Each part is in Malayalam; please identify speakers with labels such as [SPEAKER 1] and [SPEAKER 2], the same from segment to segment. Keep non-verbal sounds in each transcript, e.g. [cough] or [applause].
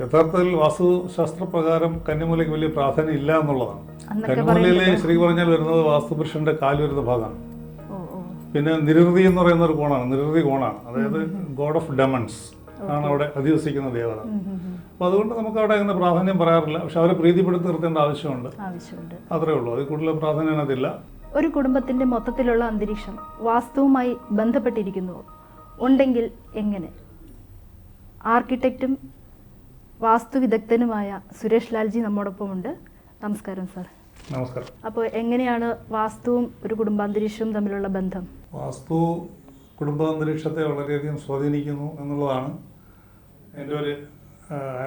[SPEAKER 1] യഥാർത്ഥത്തിൽ വാസ്തുശാസ്ത്രപ്രകാരം കന്നിമൂലയ്ക്ക് വലിയ പ്രാധാന്യം ഇല്ല എന്നുള്ളതാണ്. കന്നിമൂലയിലെ ശ്രീ പറഞ്ഞാൽ വരുന്നത് വാസ്തുപുരുഷന്റെ കാൽ വരുന്ന ഭാഗമാണ്. പിന്നെ നിരുതി എന്ന് പറയുന്ന ഒരു കോണാണ്. നിരുതി കോണാണ്. അതായത് ഗോഡ് ഓഫ് ഡെമൺസ് ആണ് അവിടെ അധിവസിക്കുന്ന ദേവത. അപ്പോൾ അതുകൊണ്ട് നമുക്ക് അവിടെ അങ്ങനെ പ്രാധാന്യം പറയാറില്ല. പക്ഷെ അവരെ പ്രീതിപ്പെടുത്തി നിർത്തേണ്ട ആവശ്യമുണ്ട്.
[SPEAKER 2] ആവശ്യമുണ്ട്.
[SPEAKER 1] അത്രേ ഉള്ളൂ. അതിൽ കൂടുതൽ പ്രാധാന്യം അതില്ല
[SPEAKER 2] ഒരു കുടുംബത്തിന്റെ മൊത്തത്തിലുള്ള അന്തരീക്ഷം വാസ്തുവുമായി ബന്ധപ്പെട്ടിരിക്കുന്നു. ഉണ്ടെങ്കിൽ എങ്ങനെ? ആർക്കിടെക്റ്റും വാസ്തു വിദഗ്ധനുമായ സുരേഷ് ലാൽജി നമ്മോടൊപ്പമുണ്ട്. നമസ്കാരം സാർ.
[SPEAKER 1] നമസ്കാരം.
[SPEAKER 2] അപ്പോൾ എങ്ങനെയാണ് വാസ്തുവും ഒരു കുടുംബാന്തരീക്ഷവും തമ്മിലുള്ള ബന്ധം?
[SPEAKER 1] വാസ്തു കുടുംബാന്തരീക്ഷത്തെ വളരെയധികം സ്വാധീനിക്കുന്നു എന്നുള്ളതാണ് എന്റെ ഒരു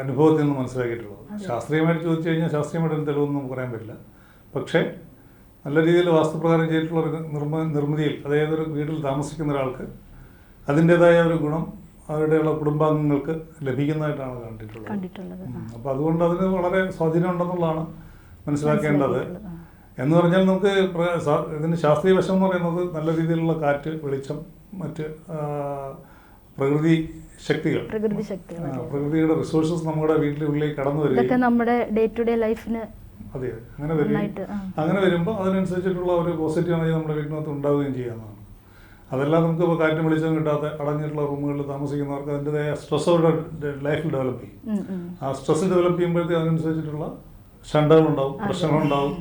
[SPEAKER 1] അനുഭവത്തിൽ നിന്ന് മനസ്സിലാക്കിയിട്ടുള്ളത്. ശാസ്ത്രീയമായിട്ട് ചോദിച്ചു കഴിഞ്ഞാൽ ശാസ്ത്രീയമായിട്ട് ഒരു തെളിവൊന്നും നമുക്ക് പറയാൻ പറ്റില്ല. പക്ഷേ നല്ല രീതിയിൽ വാസ്തുപ്രകാരം ചെയ്തിട്ടുള്ള ഒരു നിർമ്മ നിർമ്മിതിയിൽ അതായത് ഒരു വീട്ടിൽ താമസിക്കുന്ന ഒരാൾക്ക് അതിന്റെതായ ഒരു ഗുണം അവരുടെയുള്ള കുടുംബാംഗങ്ങൾക്ക് ലഭിക്കുന്നതായിട്ടാണ് കണ്ടിട്ടുള്ളത്.
[SPEAKER 2] കണ്ടിട്ടുള്ളത്
[SPEAKER 1] അപ്പോൾ അതുകൊണ്ട് അതിന് വളരെ സ്വാധീനം ഉണ്ടെന്നുള്ളതാണ് മനസ്സിലാക്കേണ്ടത്. എന്ന് പറഞ്ഞാൽ നമുക്ക് ഇതിന് ശാസ്ത്രീയ വശം എന്ന് പറയുന്നത് നല്ല രീതിയിലുള്ള കാറ്റ് വെളിച്ചം മറ്റ് പ്രകൃതി ശക്തികൾ.
[SPEAKER 2] പ്രകൃതി ശക്തികൾ.
[SPEAKER 1] പ്രകൃതിയുടെ റിസോഴ്സസ് നമ്മുടെ വീട്ടിലുള്ളിലേക്ക് കടന്നു വരികയും
[SPEAKER 2] നമ്മുടെ ഡേ ടു ഡേ ലൈഫിന്
[SPEAKER 1] അതെ അങ്ങനെ
[SPEAKER 2] വരും
[SPEAKER 1] അങ്ങനെ വരുമ്പോൾ അതിനനുസരിച്ചിട്ടുള്ള ഒരു പോസിറ്റീവ് എനർജി നമ്മുടെ വീട്ടിനകത്ത് ഉണ്ടാവുകയും ചെയ്യാവുന്നതാണ് അതെല്ലാം നമുക്ക് ഇപ്പോൾ കാറ്റും വെളിച്ചം കിട്ടാത്ത അടഞ്ഞിട്ടുള്ള റൂമുകളിൽ താമസിക്കുന്നവർക്ക് അതിന്റെതായ സ്ട്രെസ് അവരുടെ ലൈഫിൽ ഡെവലപ്പ് ചെയ്യും. ആ സ്ട്രെസ് ഡെവലപ്പ് ചെയ്യുമ്പോഴത്തേക്ക് അതിനനുസരിച്ചിട്ടുള്ള ഷണ്ടകളുണ്ടാവും പ്രശ്നങ്ങളുണ്ടാവും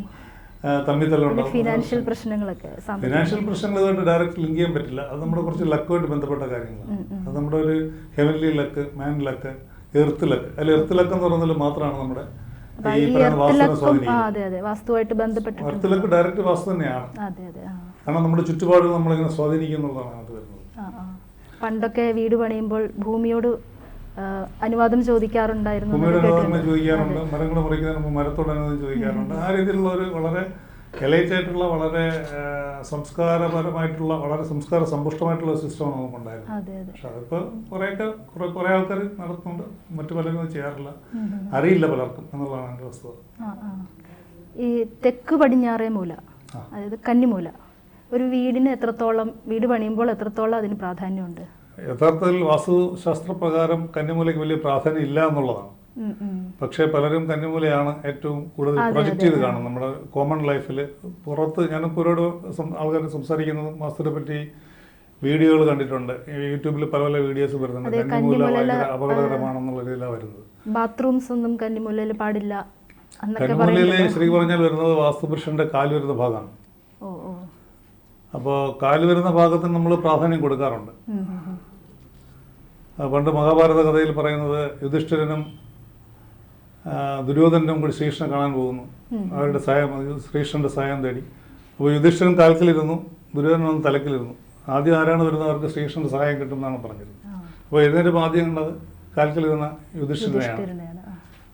[SPEAKER 1] തമ്മിത്തല്ലുണ്ടാവും.
[SPEAKER 2] ഫിനാൻഷ്യൽ പ്രശ്നങ്ങളൊക്കെ
[SPEAKER 1] ഫിനാൻഷ്യൽ പ്രശ്നങ്ങളുമായിട്ട് ഡയറക്റ്റ് ലിങ്ക് ചെയ്യാൻ പറ്റില്ല. അത് നമ്മുടെ കുറച്ച് ലക്കുമായിട്ട് ബന്ധപ്പെട്ട കാര്യങ്ങളാണ്. അത് നമ്മുടെ ഒരു heavenly luck man luck earth luck അതിൽ എർത്ത് ലക്ക് എന്ന് പറയുന്നതിൽ മാത്രമാണ് നമ്മുടെ ഈ പറയുന്ന വാസ്തുവിനെ സ്വാധീനിക്കുന്നത്. എർത്ത് ലക്ക് ഡയറക്റ്റ് വാസ്തു തന്നെയാണ്. കാരണം നമ്മുടെ ചുറ്റുപാടുകൾ നമ്മളിങ്ങനെ സ്വാധീനിക്കും എന്നുള്ളതാണ് അത് വരുന്നത്.
[SPEAKER 2] പണ്ടൊക്കെ വീട് പണിയുമ്പോൾ ഭൂമിയോട് അനുവാദം ചോദിക്കാറുണ്ടായിരുന്നു
[SPEAKER 1] ഭൂമിയുടെ അനുവാദം. ചോദിക്കാറുണ്ട് മരങ്ങൾ മുറിക്കുന്നതിന് മുമ്പ് മരത്തോട് അനുവാദം ചോദിക്കാറുണ്ട് ആ രീതിയിലുള്ള ഒരു വളരെ എലൈറ്റ് ആയിട്ടുള്ള വളരെ സംസ്കാരപരമായിട്ടുള്ള വളരെ സംസ്കാര സമ്പുഷ്ടമായിട്ടുള്ള സിസ്റ്റമാണ് നമുക്കുണ്ടായിരുന്നത് പക്ഷെ അതിപ്പോൾ കുറേയൊക്കെ കുറേ കുറേ ആൾക്കാർ നടത്തുന്നുണ്ട് മറ്റു പലരും ചെയ്യാറില്ല. അറിയില്ല പലർക്കും എന്നുള്ളതാണ് എന്റെ വസ്തുത.
[SPEAKER 2] ഈ തെക്ക് പടിഞ്ഞാറേ മൂല. അതായത് കന്നിമൂല ഒരു വീടിന് എത്രത്തോളം വീട് പണിയുമ്പോൾ എത്രത്തോളം അതിന് പ്രാധാന്യമുണ്ട്?
[SPEAKER 1] യഥാർത്ഥത്തിൽ വാസ്തുശാസ്ത്രപ്രകാരം കന്നിമൂലയ്ക്ക് വലിയ പ്രാധാന്യം ഇല്ല എന്നുള്ളതാണ്. പക്ഷേ പലരും കന്നിമൂലയാണ് ഏറ്റവും കൂടുതൽ പ്രൊജക്റ്റ് ചെയ്ത് കാണും നമ്മുടെ കോമൺ ലൈഫിൽ പുറത്ത് ഞാനിപ്പോൾ ഒരുപാട് ആൾക്കാർ സംസാരിക്കുന്നതും വാസ്തുവിനെ പറ്റി വീഡിയോകൾ കണ്ടിട്ടുണ്ട്. യൂട്യൂബിൽ പല പല വീഡിയോസ് വരുന്നുണ്ട്. കന്നിമൂല ഭയങ്കര അപകടകരമാണെന്നുള്ള രീതിയിലാണ് വരുന്നത്.
[SPEAKER 2] ബാത്റൂംസ് ഒന്നും കന്നിമൂലയിൽ പാടില്ല കന്നിമൂലയിൽ
[SPEAKER 1] ശരിക്കും പറഞ്ഞാൽ വരുന്നത് വാസ്തുപുരുഷന്റെ കാൽ വരുന്ന ഭാഗമാണ്. അപ്പോൾ കാൽ വരുന്ന ഭാഗത്തിന് നമ്മൾ പ്രാധാന്യം കൊടുക്കാറുണ്ട്. പണ്ട് മഹാഭാരത കഥയിൽ പറയുന്നത് യുധിഷ്ഠിരനും ദുര്യോധനും കൂടി ശ്രീകൃഷ്ണനെ കാണാൻ പോകുന്നു. അവരുടെ സഹായം ശ്രീകൃഷ്ണന്റെ സഹായം തേടി. അപ്പോൾ യുധിഷ്ഠിരൻ കാൽക്കിലിരുന്നു ദുര്യോധനൻ വന്ന് തലക്കിലിരുന്നു. ആദ്യം ആരാണ് വരുന്നവർക്ക് ശ്രീകൃഷ്ണന്റെ സഹായം കിട്ടും എന്നാണ് പറഞ്ഞിരുന്നത്.
[SPEAKER 2] ആ.
[SPEAKER 1] അപ്പോൾ എഴുന്നേറ്റ് ആദ്യം കണ്ടത് കാൽക്കിലിരുന്ന യുധിഷ്ഠിരനെയാണ്.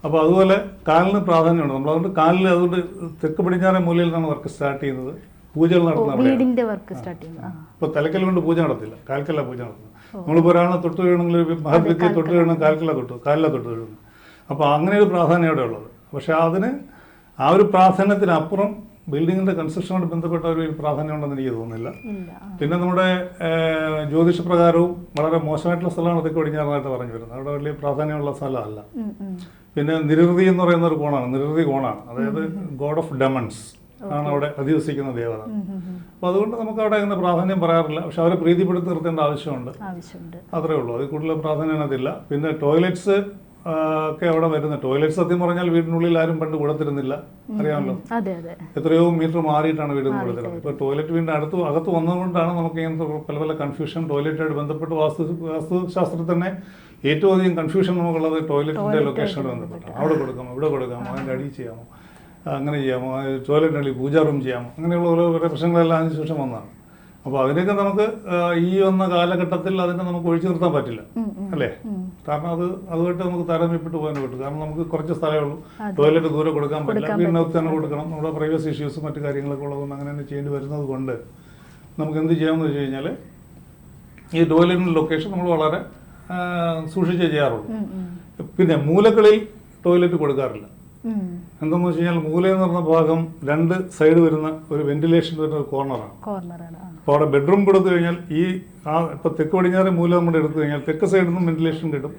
[SPEAKER 1] അപ്പോൾ അതുപോലെ കാലിന് പ്രാധാന്യമുണ്ട്. നമ്മൾ അതുകൊണ്ട് കാലിൽ അതുകൊണ്ട് തെക്ക് പടിഞ്ഞാറേ മൂലയിൽ നിന്നാണ് വർക്ക് സ്റ്റാർട്ട് ചെയ്യുന്നത്. പൂജകൾ
[SPEAKER 2] നടത്തുന്ന വർക്ക് സ്റ്റാർട്ട്.
[SPEAKER 1] ഇപ്പോൾ തലക്കൽ കൊണ്ട് പൂജ നടത്തില്ല. കാൽക്കല്ല പൂജ നടത്തുന്നത്. നമ്മളിപ്പോൾ ഒരാളെ തൊട്ട് വീഴണമെങ്കിൽ മഹത്വ്യക്തിയെ തൊട്ട് വീഴണം കാൽക്കല്ല തൊട്ട് കാലില തൊട്ട് വീഴുന്നു അപ്പോൾ അങ്ങനെ ഒരു പ്രാധാന്യം അവിടെ ഉള്ളത്. പക്ഷേ അതിന് ആ ഒരു പ്രാധാന്യത്തിനപ്പുറം ബിൽഡിങ്ങിന്റെ കൺസ്ട്രക്ഷനോട് ബന്ധപ്പെട്ട ഒരു പ്രാധാന്യം ഉണ്ടെന്ന് എനിക്ക് തോന്നുന്നില്ല. പിന്നെ നമ്മുടെ ജ്യോതിഷ ജ്യോതിഷപ്രകാരവും വളരെ മോശമായിട്ടുള്ള സ്ഥലമാണ് തെക്ക് പടിഞ്ഞാറായിട്ട് പറഞ്ഞു വരുന്നത്. അവിടെ വലിയ പ്രാധാന്യമുള്ള സ്ഥലമല്ല. പിന്നെ നിരൃതി എന്ന് പറയുന്ന ഒരു കോണാണ്. നിരൃതി കോണാണ്. അതായത് ഗോഡ് ഓഫ് ഡമൺസ്. ആണ് അവിടെ അധിവസിക്കുന്ന ദേവത. അപ്പോൾ അതുകൊണ്ട് നമുക്ക് അവിടെ അങ്ങനെ പ്രാധാന്യം പറയാറില്ല. പക്ഷെ അവരെ പ്രീതിപ്പെടുത്തി നിർത്തേണ്ട ആവശ്യമുണ്ട്. അത്രേ ഉള്ളൂ. അതിൽ കൂടുതൽ പ്രാധാന്യം അതില്ല പിന്നെ ടോയ്ലറ്റ്സ് ഒക്കെ അവിടെ വരുന്ന ടോയ്ലറ്റ് സത്യം പറഞ്ഞാൽ വീടിനുള്ളിൽ ആരും പണ്ട് കൊടുത്തിരുന്നില്ല. അറിയാമല്ലോ? എത്രയോ മീറ്റർ മാറിയിട്ടാണ് വീട് കൊടുത്തിരുന്നത്. ഇപ്പോൾ ടോയ്ലറ്റ് വീടിന്റെ അടുത്ത് അകത്ത് വന്നതുകൊണ്ടാണ് നമുക്ക് ഇങ്ങനത്തെ പല പല കൺഫ്യൂഷൻ ടോയ്ലറ്റായിട്ട് ബന്ധപ്പെട്ട് വാസ്തു വാസ്തുശാസ്ത്രത്തിൽ തന്നെ ഏറ്റവും അധികം കൺഫ്യൂഷൻ നമുക്കുള്ളത് ടോയ്ലറ്റിന്റെ ലൊക്കേഷനോട് ബന്ധപ്പെട്ടാണ്. അവിടെ കൊടുക്കാമോ? ഇവിടെ കൊടുക്കാമോ? അതിന്റെ അടി ചെയ്യാമോ? അങ്ങനെ ചെയ്യാമോ? ടോയ്ലറ്റിനുള്ളിൽ പൂജാ റൂം ചെയ്യാമോ? അങ്ങനെയുള്ള ഓരോ പ്രശ്നങ്ങളെല്ലാം അതിന് ശേഷം വന്നതാണ്. അപ്പോൾ അതിനൊക്കെ നമുക്ക് ഈ വന്ന കാലഘട്ടത്തിൽ അതിനെ നമുക്ക് ഒഴിച്ചു നിർത്താൻ പറ്റില്ല. അല്ലേ? കാരണം അത് അതുമായിട്ട് നമുക്ക് താരതമ്യപ്പെട്ട് പോകാൻ പറ്റും. കാരണം നമുക്ക് കുറച്ച് സ്ഥലമേ ഉള്ളൂ. ടോയ്ലറ്റ് ദൂരെ കൊടുക്കാൻ പറ്റില്ല. വീടിനകത്ത് തന്നെ കൊടുക്കണം. നമ്മുടെ പ്രൈവസി ഇഷ്യൂസും മറ്റു കാര്യങ്ങളൊക്കെ ഉള്ളതുകൊണ്ട് അങ്ങനെ തന്നെ ചെയ്യേണ്ടി വരുന്നത് കൊണ്ട് നമുക്ക് എന്ത് ചെയ്യാമെന്ന് വെച്ച് കഴിഞ്ഞാൽ ഈ ടോയ്ലറ്റിന്റെ ലൊക്കേഷൻ നമ്മൾ വളരെ സൂക്ഷിച്ചേ ചെയ്യാറുള്ളൂ. പിന്നെ മൂലകളിൽ ടോയ്ലറ്റ് കൊടുക്കാറില്ല. എന്തെന്ന് വെച്ച് കഴിഞ്ഞാൽ മൂല എന്ന് പറഞ്ഞ ഭാഗം രണ്ട് സൈഡ് വരുന്ന ഒരു വെന്റിലേഷൻ വരുന്ന ഒരു കോർണറാണ്
[SPEAKER 2] കോർണറാണ്
[SPEAKER 1] അപ്പോൾ അവിടെ ബെഡ്റൂം കൊടുത്തു കഴിഞ്ഞാൽ ഈ ആ ഇപ്പോൾ തെക്ക് പടിഞ്ഞാറ് മൂല നമ്മൾ എടുത്തു കഴിഞ്ഞാൽ തെക്ക് സൈഡിൽ നിന്നും വെന്റിലേഷൻ കിട്ടും.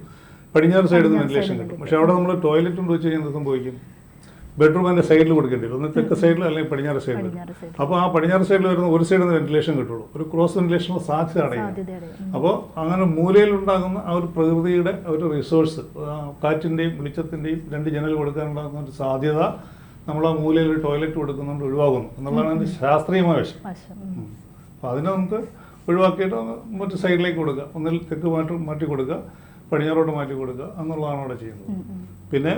[SPEAKER 1] പടിഞ്ഞാറ് സൈഡിൽ നിന്ന് വെന്റിലേഷൻ കിട്ടും. പക്ഷെ അവിടെ നമ്മൾ ടോയ്ലറ്റ് കൊണ്ട് വെച്ച് കഴിഞ്ഞാൽ എന്ത് സംഭവിക്കും? ബെഡ്റൂം സൈഡിൽ കൊടുക്കേണ്ടി വരും. ഒന്ന് തെക്ക് സൈഡിൽ അല്ലെങ്കിൽ പടിഞ്ഞാറ് സൈഡിൽ അപ്പോൾ ആ പടിഞ്ഞാറ് സൈഡിൽ വരുന്ന ഒരു സൈഡിൽ നിന്ന് വെന്റിലേഷൻ കിട്ടുള്ളൂ. ഒരു ക്രോസ് വെന്റിലേഷനുള്ള സാധ്യത അടയും
[SPEAKER 2] സാധ്യതയുടെ
[SPEAKER 1] അപ്പോൾ അങ്ങനെ മൂലയിലുണ്ടാകുന്ന ആ ഒരു പ്രകൃതിയുടെ ഒരു റിസോഴ്സ് കാറ്റിന്റെയും വെളിച്ചത്തിന്റെയും രണ്ട് ജനൽ കൊടുക്കാനുണ്ടാകുന്ന ഒരു സാധ്യത നമ്മൾ ആ മൂലയിൽ ഒരു ടോയ്ലറ്റ് കൊടുക്കുന്നുണ്ട് ഒഴിവാകുന്നു എന്നുള്ളതാണ് അതിന്റെ ശാസ്ത്രീയമായ വശം. അപ്പോൾ അതിനെ നമുക്ക് ഒഴിവാക്കിയിട്ട് മറ്റു സൈഡിലേക്ക് കൊടുക്കുക. ഒന്നിൽ തെക്ക് മാറ്റി മാറ്റി കൊടുക്കുക. പടിഞ്ഞാറോട്ട് മാറ്റി കൊടുക്കുക എന്നുള്ളതാണ് അവിടെ ചെയ്യുന്നത്. പിന്നെ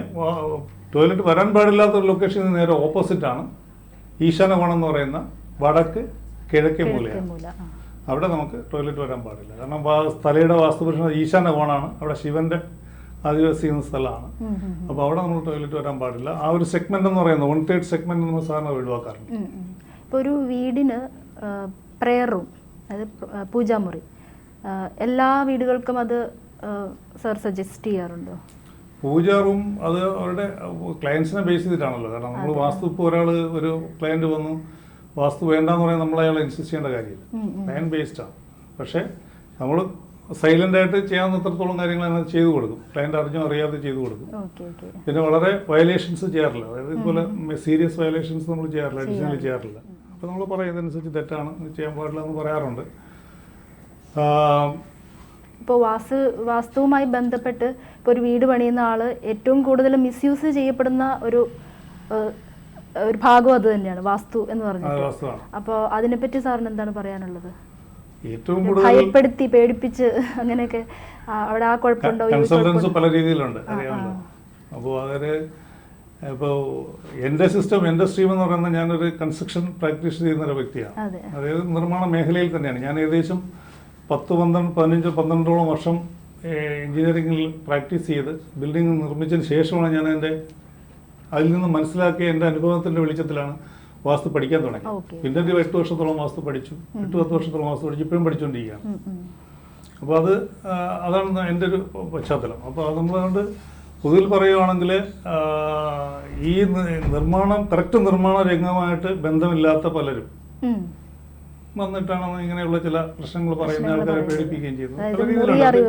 [SPEAKER 1] ടോയ്ലറ്റ് വരാൻ പാടില്ലാത്ത ഒരു ലൊക്കേഷന് നേരെ ഓപ്പോസിറ്റ് ആണ്. ഈശാന കോണം എന്ന് പറയുന്ന വടക്ക് കിഴക്കേ മൂലയാണ്. അവിടെ നമുക്ക് ടോയ്ലറ്റ് വരാൻ പാടില്ല. കാരണം സ്ഥലയുടെ തലയുടെ വാസ്തുപുരുഷൻ ഈശാന കോണാണ് അവിടെ ശിവന്റെ ആദിവാസി എന്ന സ്ഥലമാണ്. അപ്പോൾ അവിടെ നമ്മൾ ടോയ്ലറ്റ് വരാൻ പാടില്ല. ആ ഒരു സെഗ്മെന്റ് എന്ന് പറയുന്നത് വൺ തേർഡ് സെഗ്മെന്റ് നമ്മൾ സാധാരണ ഒഴിവാക്കാറുണ്ട്.
[SPEAKER 2] ഒരു വീടിന് പ്രെയർ റൂം അതായത് പൂജാമുറി എല്ലാ വീടുകൾക്കും അത് സർ സജസ്റ്റ് ചെയ്യാറുണ്ടോ?
[SPEAKER 1] പൂജ റൂം അത് അവരുടെ ക്ലയൻസിനെ ബേസ് ചെയ്തിട്ടാണല്ലോ. കാരണം നമ്മൾ വാസ്തു ഇപ്പോൾ ഒരാൾ ഒരു ക്ലയന്റ് വന്നു. വാസ്തു വേണ്ടെന്ന് പറയാൻ നമ്മൾ അയാളെ ഇൻസിസ്റ്റ് ചെയ്യേണ്ട കാര്യമില്ല. ആണ് ബേസ്ഡാണ് പക്ഷേ നമ്മൾ സൈലന്റ് ആയിട്ട് ചെയ്യാവുന്ന എത്രത്തോളം കാര്യങ്ങൾ അതിനകത്ത് ചെയ്തു കൊടുക്കും. ക്ലയന്റ് അറിഞ്ഞോ അറിയാതെ ചെയ്തു കൊടുക്കും. പിന്നെ വളരെ വയലേഷൻസ് ചെയ്യാറില്ല. അതായത് ഇതുപോലെ സീരിയസ് വയലേഷൻസ് നമ്മൾ ചെയ്യാറില്ല. അഡീഷണലി ചെയ്യാറില്ല. അപ്പോൾ നമ്മൾ പറയുന്നതനുസരിച്ച് തെറ്റാണ്. ചെയ്യാൻ പാടില്ല എന്ന് പറയാറുണ്ട്.
[SPEAKER 2] ഇപ്പോൾ വാസ്തു വാസ്തുവുമായി ബന്ധപ്പെട്ട് ഇപ്പോൾ ഒരു വീട് പണിയുന്ന ആൾ ഏറ്റവും കൂടുതൽ മിസ്യൂസ് ചെയ്യപ്പെടുന്ന ഒരു ഒരു ഭാഗം അത് തന്നെയാണ് വാസ്തു എന്ന്
[SPEAKER 1] പറഞ്ഞത്
[SPEAKER 2] അപ്പോൾ അതിനെപ്പറ്റി സാറിന് എന്താണ് പറയാനുള്ളത്?
[SPEAKER 1] ഏറ്റവും കൂടുതൽ
[SPEAKER 2] ഭയപ്പെടുത്തി പേടിപ്പിച്ച് അങ്ങനെയൊക്കെ അവിടെ ആ കുഴപ്പമുണ്ടോ?
[SPEAKER 1] കൺസൾട്ടൻസ് പല രീതിയിലുണ്ട് അറിയാമല്ലോ. അപ്പോൾ അതൊരു ഇപ്പോൾ എന്റെ സിസ്റ്റം എന്റെ സ്ട്രീം എന്ന് പറയുന്നത് ഞാനൊരു കൺസ്ട്രക്ഷൻ പ്രാക്ടീസ് ചെയ്യുന്ന ഒരു വ്യക്തിയാണ്. അതായത് നിർമ്മാണ മേഖലയിൽ തന്നെയാണ്. ഞാൻ ഏകദേശം പത്ത് പന്ത്രണ്ട് പതിനഞ്ച് പന്ത്രണ്ടോളം വർഷം എഞ്ചിനീയറിംഗിൽ പ്രാക്ടീസ് ചെയ്ത് ബിൽഡിംഗ് നിർമ്മിച്ചതിന് ശേഷമാണ് ഞാൻ എന്റെ അതിൽ നിന്ന് മനസ്സിലാക്കിയ എന്റെ അനുഭവത്തിന്റെ വെളിച്ചത്തിലാണ് വാസ്തു പഠിക്കാൻ തുടങ്ങി പിന്നെ ഒരു എട്ട് വർഷത്തോളം വാസ്തു പഠിച്ചു. എട്ട് പത്ത് വർഷത്തോളം വാസ്തു പഠിച്ചു. ഇപ്പോഴും പഠിച്ചുകൊണ്ടിരിക്കുകയാണ്. അപ്പോൾ അത് അതാണ് എന്റെ ഒരു പശ്ചാത്തലം. അപ്പോൾ അത് നമ്മളതുകൊണ്ട് പൊതുവിൽ പറയുവാണെങ്കിൽ ആ, ഈ നിർമ്മാണം കറക്റ്റ് നിർമ്മാണ രംഗമായിട്ട് ബന്ധമില്ലാത്ത പലരും. വന്നിട്ടാണ് ഇങ്ങനെയുള്ള ചില പ്രശ്നങ്ങൾ പറയുന്ന ആൾക്കാരെ. പേടിപ്പിക്കുകയും
[SPEAKER 2] ചെയ്യുന്നു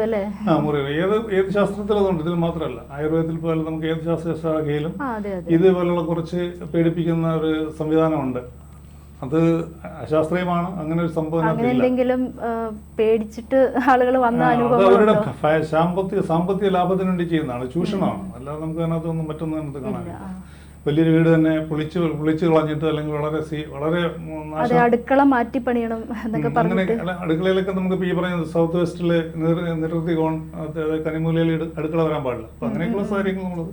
[SPEAKER 1] പല? ആ മുറി. ഏത് ഏത് ശാസ്ത്രത്തിൽ അതുണ്ട് ഇതിൽ മാത്രമല്ല. ആയുർവേദത്തിൽ പോലെ നമുക്ക് ഏത് ശാസ്ത്ര ശാഖയിലും
[SPEAKER 2] അതെ അതെ.
[SPEAKER 1] ഇതുപോലുള്ള കുറച്ച് പേടിപ്പിക്കുന്ന ഒരു സംവിധാനമുണ്ട്. അത് അശാസ്ത്രീയമാണ്. അങ്ങനെ ഒരു സംഭവം.
[SPEAKER 2] എന്തെങ്കിലും പേടിച്ചിട്ട് ആളുകൾ വന്ന
[SPEAKER 1] അവരുടെ സാമ്പത്തിക സാമ്പത്തിക ലാഭത്തിന് വേണ്ടി ചെയ്യുന്നതാണ്. ചൂഷണമാണ്. അല്ലാതെ നമുക്ക് അതിനകത്തൊന്നും മറ്റൊന്നും അതിനകത്ത്
[SPEAKER 2] ഇല്ല,
[SPEAKER 1] കാണാനില്ല. വലിയൊരു വീട് തന്നെ പൊളിച്ച് പൊളിച്ച് കളഞ്ഞിട്ട് അല്ലെങ്കിൽ വളരെ സീ- വളരെ
[SPEAKER 2] അതെ അടുക്കള മാറ്റി പണിയണം എന്നൊക്കെ പറഞ്ഞിട്ട്.
[SPEAKER 1] അടുക്കളയിലൊക്കെ നമുക്ക് ഈ പറയുന്നത് സൗത്ത് വെസ്റ്റിൽ നിരത്തി കോൺ കനിമൂലയിൽ അടുക്കള വരാൻ പാടില്ല. അപ്പം അങ്ങനെയൊക്കെയുള്ള കാര്യങ്ങൾ നമ്മൾ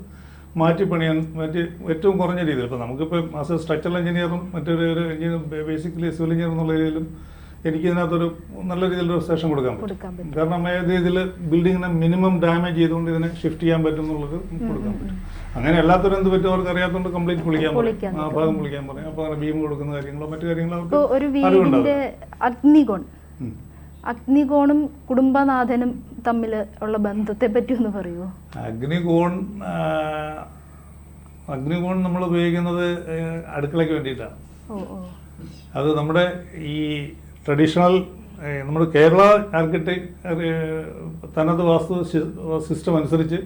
[SPEAKER 1] മാറ്റി പണിയാൻ മാറ്റി ഏറ്റവും കുറഞ്ഞ രീതിയിൽ. ഇപ്പം നമുക്കിപ്പോൾ ആസ് എ സ്ട്രക്ചറൽ എഞ്ചിനീയറും മറ്റൊരു ഒരു എഞ്ചിനീയർ ബേസിക്കലി സിവിൽ എഞ്ചിനീയർ എന്നുള്ള രീതിയിലും എനിക്ക് ഇതിനകത്തൊരു നല്ല രീതിയിലൊരു സെഷൻ കൊടുക്കാൻ പറ്റും. കാരണം ഏത് രീതിയിൽ ബിൽഡിങ്ങിനെ മിനിമം ഡാമേജ് ചെയ്തുകൊണ്ട് ഇതിനെ ഷിഫ്റ്റ് ചെയ്യാൻ പറ്റും എന്നുള്ളത് കൊടുക്കാൻ പറ്റും. അങ്ങനെ എല്ലാത്തരം എന്ത് പറ്റും അവർക്ക് അറിയാത്തതുകൊണ്ട് കംപ്ലീറ്റ് പൊളിക്കാൻ പറയും. ആ ഭാഗം പൊളിക്കാൻ പറയും. അപ്പോൾ അങ്ങനെ ബീം കൊടുക്കുന്ന കാര്യങ്ങളോ മറ്റു കാര്യങ്ങളോ അവർക്ക് അറിവുണ്ടാവും
[SPEAKER 2] അഗ്നികോൺ. അഗ്നികോണും കുടുംബനാഥനും തമ്മിൽ ഉള്ള ബന്ധത്തെ പറ്റി ഒന്ന് പറയുമോ
[SPEAKER 1] അഗ്നികോൺ അഗ്നികോൺ നമ്മൾ ഉപയോഗിക്കുന്നത് അടുക്കളയ്ക്ക് വേണ്ടിയിട്ടാണ്. അത് നമ്മുടെ ഈ ട്രഡീഷണൽ നമ്മുടെ കേരള ആർക്കിടെക്ട് തനത് വാസ്തു സിസ്റ്റം അനുസരിച്ച്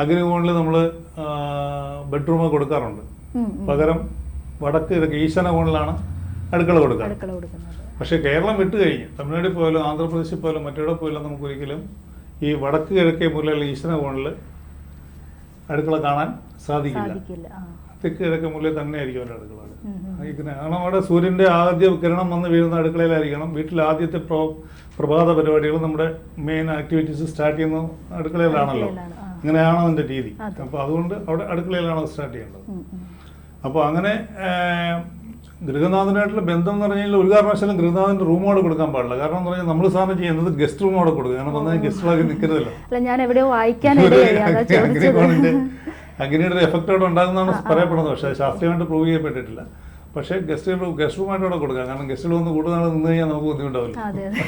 [SPEAKER 1] അഗ്നികോണിൽ നമ്മൾ ബെഡ്റൂം കൊടുക്കാറുണ്ട്. പകരം വടക്ക് കിഴക്ക് ഈശാന കോണിലാണ് അടുക്കള
[SPEAKER 2] കൊടുക്കാറ്.
[SPEAKER 1] പക്ഷേ കേരളം വിട്ട് കഴിഞ്ഞ് തമിഴ്നാട്ടിൽ പോയാലും ആന്ധ്രാപ്രദേശിൽ പോയാലും മറ്റെവിടെ പോയാലും നമുക്ക് ഒരിക്കലും ഈ വടക്ക് കിഴക്കേ മൂലയിൽ ഈശാന കോണിൽ അടുക്കള കാണാൻ സാധിക്കില്ല. തെക്ക് കിഴക്ക് മൂലയിൽ തന്നെ ആയിരിക്കും അവരുടെ അടുക്കള. ഇങ്ങനെ കാരണം അവിടെ സൂര്യന്റെ ആദ്യ കിരണം വന്ന് വീഴുന്ന അടുക്കളയിലായിരിക്കണം. വീട്ടിൽ ആദ്യത്തെ പ്രോ പ്രഭാത പരിപാടികൾ നമ്മുടെ മെയിൻ ആക്ടിവിറ്റീസ് സ്റ്റാർട്ട് ചെയ്യുന്ന അടുക്കളയിലാണല്ലോ.
[SPEAKER 2] അടുക്കളയിലാണ്, അതിന്റെ
[SPEAKER 1] അങ്ങനെയാണ് അതിന്റെ രീതി. അപ്പോൾ അതുകൊണ്ട് അവിടെ അടുക്കളയിലാണോ സ്റ്റാർട്ട് ചെയ്യേണ്ടത്. അപ്പോൾ അങ്ങനെ ഗൃഹനാഥനായിട്ടുള്ള ബന്ധം എന്ന് പറഞ്ഞാൽ ഒരു കാരണവശാലും ഗൃഹനാഥന്റെ റൂമോടെ കൊടുക്കാൻ പാടില്ല. കാരണം എന്ന് പറഞ്ഞാൽ നമ്മൾ സാധനം ചെയ്യുന്നത് ഗസ്റ്റ് റൂമോടെ കൊടുക്കുക. കാരണം വന്നാൽ ഗസ്റ്റുകളൊക്കെ നിൽക്കുന്നതല്ലോ
[SPEAKER 2] അല്ല ഞാൻ എവിടെയോ വായിക്കാൻ [laughs]
[SPEAKER 1] അഗ്നിയുടെ ഒരു എഫക്റ്റ് അവിടെ ഉണ്ടാകുന്നതാണ് പറയപ്പെടുന്നത്. പക്ഷേ ശാസ്ത്രീയമായിട്ട് പ്രൂവ് ചെയ്യപ്പെട്ടിട്ടില്ല. പക്ഷേ ഗസ്റ്റ് ഗസ്റ്റ് റൂമായിട്ട് അവിടെ കൊടുക്കാം. കാരണം ഗസ്റ്റുകൾ വന്ന് കൂടുതൽ നിന്ന് കഴിഞ്ഞാൽ നമുക്ക് ബുദ്ധിമുട്ടാവില്ല.
[SPEAKER 2] അതെ അതെ.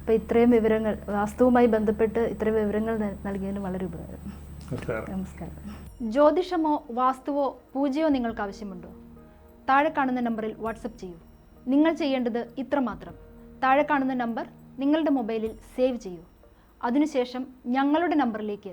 [SPEAKER 2] അപ്പൊ ഇത്രയും വിവരങ്ങൾ വാസ്തുവുമായി ബന്ധപ്പെട്ട് ഇത്രയും വിവരങ്ങൾ നൽകിയതിന് വളരെ ഉപകാരം. നമസ്കാരം. ജ്യോതിഷമോ വാസ്തുവോ പൂജയോ നിങ്ങൾക്ക് ആവശ്യമുണ്ടോ? താഴെ കാണുന്ന നമ്പറിൽ വാട്സപ്പ് ചെയ്യൂ. നിങ്ങൾ ചെയ്യേണ്ടത് ഇത്രമാത്രം താഴെ കാണുന്ന നമ്പർ നിങ്ങളുടെ മൊബൈലിൽ സേവ് ചെയ്യൂ. അതിനുശേഷം ഞങ്ങളുടെ നമ്പറിലേക്ക്